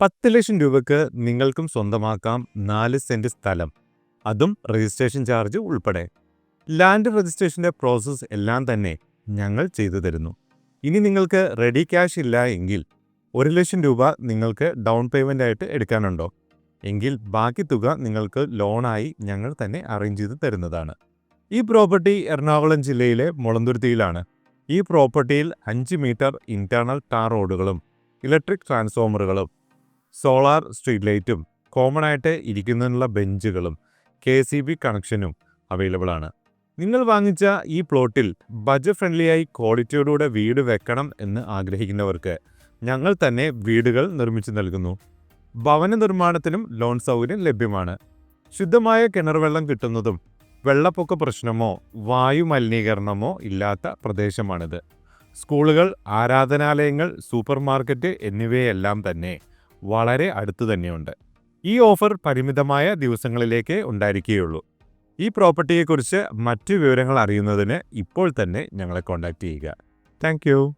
പത്ത് ലക്ഷം രൂപയ്ക്ക് നിങ്ങൾക്കും സ്വന്തമാക്കാം നാല് സെന്റ് സ്ഥലം. അതും രജിസ്ട്രേഷൻ ചാർജ് ഉൾപ്പെടെ. ലാൻഡ് രജിസ്ട്രേഷന്റെ പ്രോസസ്സ് എല്ലാം തന്നെ ഞങ്ങൾ ചെയ്തു തരുന്നു. ഇനി നിങ്ങൾക്ക് റെഡി ക്യാഷ് ഇല്ല എങ്കിൽ ഒരു ലക്ഷം രൂപ നിങ്ങൾക്ക് ഡൗൺ പേയ്മെന്റ് ആയിട്ട് എടുക്കാനുണ്ടോ? എങ്കിൽ ബാക്കി തുക നിങ്ങൾക്ക് ലോണായി ഞങ്ങൾ തന്നെ അറേഞ്ച് ചെയ്ത് തരുന്നതാണ്. ഈ പ്രോപ്പർട്ടി എറണാകുളം ജില്ലയിലെ മുളന്തുരുത്തിയിലാണ്. ഈ പ്രോപ്പർട്ടിയിൽ അഞ്ച് മീറ്റർ ഇന്റേണൽ ടാർ റോഡുകളും ഇലക്ട്രിക് ട്രാൻസ്ഫോമറുകളും സോളാർ സ്ട്രീറ്റ് ലൈറ്റും കോമൺ ആയിട്ട് ഇരിക്കുന്നതിനുള്ള ബെഞ്ചുകളും കെ സി ബി കണക്ഷനും അവൈലബിൾ ആണ്. നിങ്ങൾ വാങ്ങിച്ച ഈ പ്ലോട്ടിൽ ബജറ്റ് ഫ്രണ്ട്ലിയായി ക്വാളിറ്റിയോടുകൂടെ വീട് വെക്കണം എന്ന് ആഗ്രഹിക്കുന്നവർക്ക് ഞങ്ങൾ തന്നെ വീടുകൾ നിർമ്മിച്ചു നൽകുന്നു. ഭവന നിർമ്മാണത്തിനും ലോൺ സൗകര്യം ലഭ്യമാണ്. ശുദ്ധമായ കിണർ വെള്ളം കിട്ടുന്നതും വെള്ളപ്പൊക്ക പ്രശ്നമോ വായു മലിനീകരണമോ ഇല്ലാത്ത പ്രദേശമാണിത്. സ്കൂളുകൾ ആരാധനാലയങ്ങൾ സൂപ്പർ മാർക്കറ്റ് എന്നിവയെല്ലാം തന്നെ വളരെ അടുത്ത് തന്നെയുണ്ട്. ഈ ഓഫർ പരിമിതമായ ദിവസങ്ങളിലേക്ക് ഉണ്ടായിരിക്കുകയുള്ളൂ. ഈ പ്രോപ്പർട്ടിയെക്കുറിച്ച് മറ്റു വിവരങ്ങൾ അറിയുന്നതിന് ഇപ്പോൾ തന്നെ ഞങ്ങളെ കോൺടാക്റ്റ് ചെയ്യുക. താങ്ക്